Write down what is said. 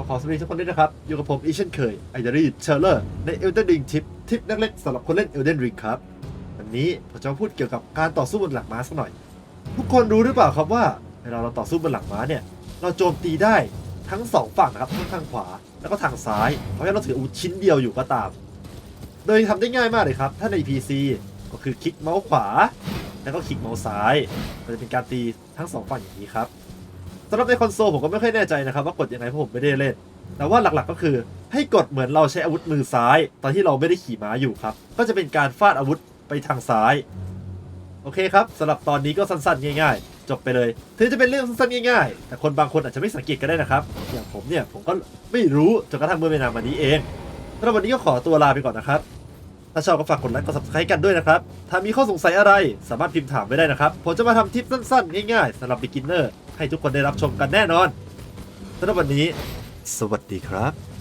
ก็ขอสวัสดีทุกคนด้วยนะครับ อยู่กับผมอีเช่นเคยไอเดรี่เชลเลอร์ใน Elden Ring ทิปทิปนักเล่นสำหรับคนเล่น Elden Ring ครับ วันนี้ผมจะมาพูดเกี่ยวกับการต่อสู้บนหลังม้าสักหน่อย ทุกคนรู้หรือเปล่าครับว่าเวลาเราต่อสู้บนหลังม้าเนี่ย เราโจมตีได้ทั้งสองฝั่งนะครับทั้งทางขวาแล้วก็ทางซ้ายเพราะฉะนั้นเราถืออาวุธชิ้นเดียวอยู่ก็ตาม โดยทำได้ง่ายมากเลยครับ ถ้าใน PC ก็คือคลิกเมาส์ขวา แล้วก็คลิกเมาส์ซ้ายมันจะเป็นการตีทั้งสองฝั่งอย่างนี้ครับ สำหรับในคอนโซลผมก็ไม่ค่อยแน่ใจนะครับว่ากดยังไงเพราะผมไม่ได้เล่น แต่ว่าหลักๆก็คือ ให้กดเหมือนเราใช้อาวุธมือซ้าย ตอนที่เราไม่ได้ขี่ม้าอยู่ครับ ก็จะเป็นการฟาดอาวุธไปทางซ้าย โอเคครับสำหรับตอนนี้ก็สั้นๆ ง่าย ๆ จบไปเลย ถึงจะเป็นเรื่องสั้นๆ ง่ายๆ แต่คนบางคนอาจจะไม่สังเกตก็ได้นะครับ อย่างผมเนี่ยผมก็ไม่รู้จนกระทั่งเมื่อไม่นานมานี้เองสำหรับวันนี้ก็ขอตัวลาไปก่อนนะครับ ถ้าชอบก็ฝากกดไลค์กด subscribe กันด้วยนะครับ ถ้ามีข้อสงสัยอะไรสามารถพิมพ์ถามไว้ได้นะครับ ผมจะมาทำทิปสั้นๆ ง่ายๆสำหรับ beginner ให้ทุกคนได้รับชมกันแน่นอนสำหรับวันนี้ สวัสดีครับ